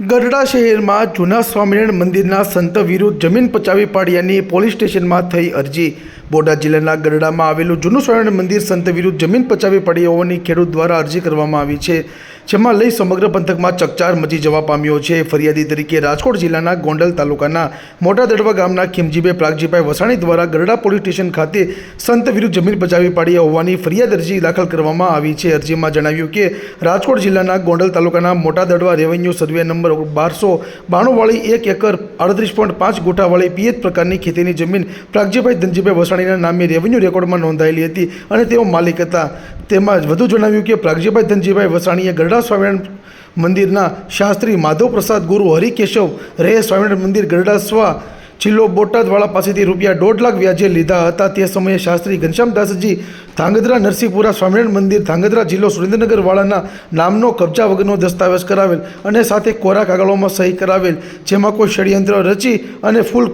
ગઢડા શહેરમાં જૂના સ્વામિનારાયણ મંદિરના સંત વિરુદ્ધ જમીન પચાવી પાડ્યાની પોલીસ સ્ટેશનમાં થઈ અરજી. બોટાદ જિલ્લાના ગઢડામાં આવેલું જૂનું સ્વામિનારાયણ મંદિર સંત વિરુદ્ધ જમીન પચાવી પડી હોવાની ખેડૂત દ્વારા અરજી કરવામાં આવી છે, જેમાં લઈ સમગ્ર પંથકમાં ચકચાર મચી જવા પામ્યો છે. ફરિયાદી તરીકે રાજકોટ જિલ્લાના ગોંડલ તાલુકાના મોટા દડવા ગામના ખીમજીભાઈ પ્રાગજીભાઈ વસાણી દ્વારા ગઢડા પોલીસ સ્ટેશન ખાતે સંત વિરુદ્ધ જમીન પચાવી પાડી હોવાની ફરિયાદ અરજી દાખલ કરવામાં આવી છે. અરજીમાં જણાવ્યું કે, રાજકોટ જિલ્લાના ગોંડલ તાલુકાના મોટા દડવા રેવન્યુ સર્વે નંબર બારસો બાણુંવાળી એક એકર અડત્રીસ પોઈન્ટ પાંચ ગોઠાવાળી પીએચ પ્રકારની ખેતીની જમીન પ્રાગજીભાઈ ધનજીભાઈ વસાણીના નામે રેવન્યુ રેકોર્ડમાં નોંધાયેલી હતી અને તેઓ માલિક હતા. તેમાં વધુ જણાવ્યું કે પ્રાગજીભાઈ ધનજીભાઈ વસાણીએ ગરડા સ્વામિનારાયણ મંદિરના શાસ્ત્રી માધવ પ્રસાદ ગુરુ હરિકેશવ રહે સ્વામિનારાયણ મંદિર ગરડા સ્વા જિલ્લો બોટાદવાળા પાસેથી રૂપિયા દોઢ લાખ વ્યાજે લીધા હતા. તે સમયે શાસ્ત્રી ઘનશ્યામદાસજી ધાંગધ્રા નરસિંહપુરા સ્વામિનારાયણ મંદિર ધાંગધ્રા જિલ્લો સુરેન્દ્રનગરવાળાના નામનો કબજા વગરનો દસ્તાવેજ કરાવેલ અને સાથે કોરા કાગળોમાં સહી કરાવેલ, જેમાં કોઈ ષડયંત્ર રચી અને ફૂલ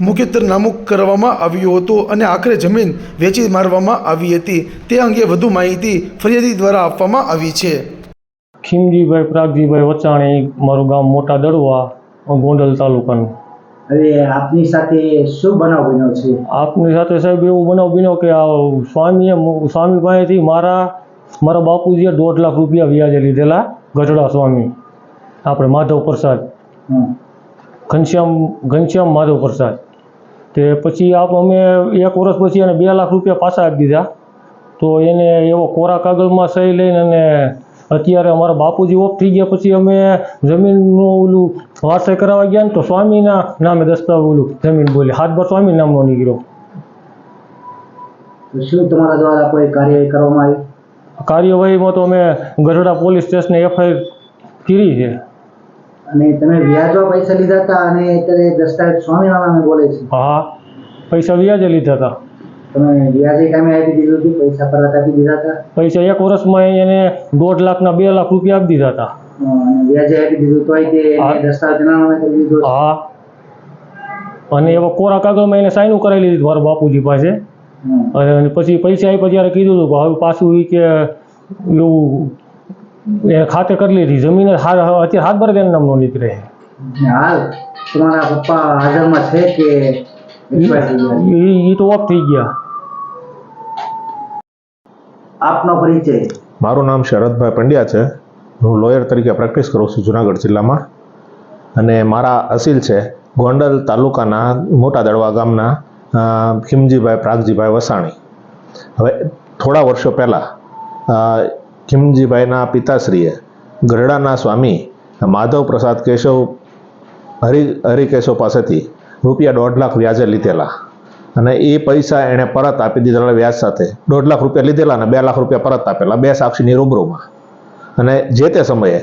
મુખ્યત્તર નામુક કરવામાં આવ્યું હતું અને આખરે જમીન વેચી મારવામાં આવી હતી. તે અંગે વધુ માહિતી ફરિયાદી દ્વારા આપવામાં આવી છે. ખીમજીભાઈ પ્રાગજીભાઈ વચાણી મારું ગામ મોટા દડવા ગોંડલ તાલુકાનું. હવે આપની સાથે શું બનાવ બન્યો છે? આપની સાથે સાહેબ એવું બનાવ બન્યો કે આ સ્વામીએ સ્વામી પાસેથી મારા મારા બાપુજીએ દોઢ લાખ રૂપિયા વ્યાજે લીધેલા ગઢડા સ્વામી. આપણે માધવ પ્રસાદ. ઘનશ્યામ ઘનશ્યામ માધવ પ્રસાદ. તે પછી આપ અમે એક વર્ષ પછી એને બે લાખ રૂપિયા પાછા આપી દીધા. તો એને એવો કોરા કાગળમાં સહી લઈને અને અત્યારે અમારા બાપુજી ઓફ થઈ ગયા. પછી અમે જમીનનું ઓલું વારસાઈ કરાવવા ગયા ને તો સ્વામીના નામે દસ્તાવેજ ઓલું જમીન બોલી હાથભર સ્વામી નામનો નીકળ્યો. શું તમારા દ્વારા કોઈ કાર્યવાહી કરવામાં આવી? કાર્યવાહીમાં તો અમે ગઢડા પોલીસ સ્ટેશને એફઆઈઆર કરી છે. અને તમે વ્યાજમાં પૈસા લીધા હતા અને અત્યારે દસ્તાવેજ સ્વામિનારાયણ બોલે છે. હા પૈસા વ્યાજે લીધા હતા. તમે વ્યાજે કામે આપી દીધું હતું? પૈસા પરત આપી દીધા હતા? પૈસા એક વર્ષમાં એને દોઢ લાખના બે લાખ રૂપિયા આપી દીધા હતા. વ્યાજે આપી દીધું તોય તે હા. દસ્તાવેજ નામે કરી દીધો હા. અને એવા કોરા કાગળમાં એને સાઈનું કરાવી લીધી મારા બાપુજી પાસે. અને પછી પૈસા આપ્યા ત્યારે કીધું હતું કે હવે પાછું કે એવું એ ખાતે કરી લીધી. જમીન હાર અત્યારે હાથ ભરે તેના નામનો નીકળે. છે હાલ તમારા પપ્પા હાજરમાં છે કે? એ તો ઓફ થઈ ગયા. આપનો પરિચય. મારું નામ શરદભાઈ પંડ્યા છે. હું લોયર તરીકે પ્રેક્ટિસ કરું છું જુનાગઢ જિલ્લામાં. અને મારા અસીલ છે ગોંડલ તાલુકાના મોટા દડવા ગામના ખીમજીભાઈ પ્રાગજીભાઈ વસાણી. હવે થોડા વર્ષો પહેલાં ખીમજીભાઈના પિતાશ્રીએ ગરડાના સ્વામી માધવ પ્રસાદ કેશવ હરિ, હરિકેશવ પાસેથી રૂપિયા દોઢ લાખ વ્યાજે લીધેલા. અને એ પૈસા એણે પરત આપી દીધેલા વ્યાજ સાથે દોઢ લાખ રૂપિયા લીધેલા અને બે લાખ રૂપિયા પરત આપેલા, બે સાક્ષીની રૂબરૂમાં. અને જે તે સમયે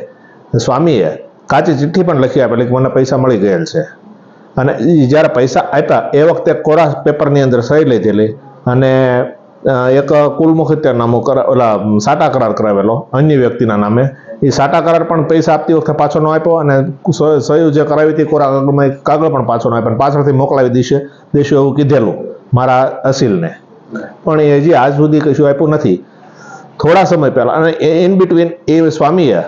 સ્વામીએ કાચી ચિઠ્ઠી પણ લખી આપેલી કે મને પૈસા મળી ગયેલ છે. અને જ્યારે પૈસા આપ્યા, એ વખતે કોરા પેપરની અંદર સહી લીધેલી અને એક કુલમુખત્યાર નામું કરા, ઓલા સાટા કરાર કરાવેલો, અન્ય વ્યક્તિના નામે. એ સાટા કરાર પણ પૈસા આપતી વખતે પાછો ન આપ્યો અને સ- જે કરાવી હતી કોરા કાગળ પણ પાછો ન આપ્યો પાછળથી મોકલાવી દેશે, દેશું એવું કીધેલું મારા અસીલને. પણ એ હજી આજ સુધી કશું આપ્યું નથી. થોડા સમય પહેલાં, અને ઇન બિટવીન એ સ્વામીએ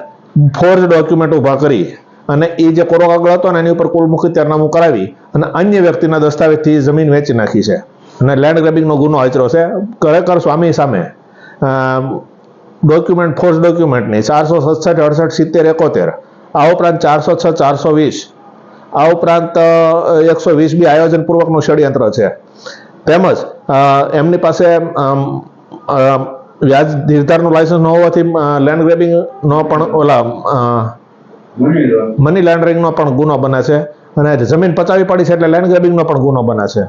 ફોર્જ ડોક્યુમેન્ટ ઊભા કરી અને એ જે કોરો કાગળ હતો ને એની ઉપર કુલમુખી ત્યારનામું કરાવી અને અન્ય વ્યક્તિના દસ્તાવેજથી જમીન વેચી નાખી છે. અને લેન્ડ ગ્રેબિંગનો ગુનો આચર્યો છે. ખરેખર સ્વામી સામે ડોક્યુમેન્ટ ફોર્સ ડોક્યુમેન્ટની ચારસો સડસઠ અડસઠ સિત્તેર એકોતેર આ ઉપરાંત ચારસો છ ચારસો વીસ આ ઉપરાંત એકસો વીસ બી આયોજનપૂર્વકનું ષડયંત્ર છે. તેમજ એમની પાસે વ્યાજ નિર્ધારનું લાયસન્સ ન હોવાથી લેન્ડ ગ્રેબિંગનો પણ ઓલા મની લોન્ડરિંગનો પણ ગુનો બને છે. અને જમીન પચાવી પડી છે એટલે લેન્ડ ગ્રેબિંગનો પણ ગુનો બને છે.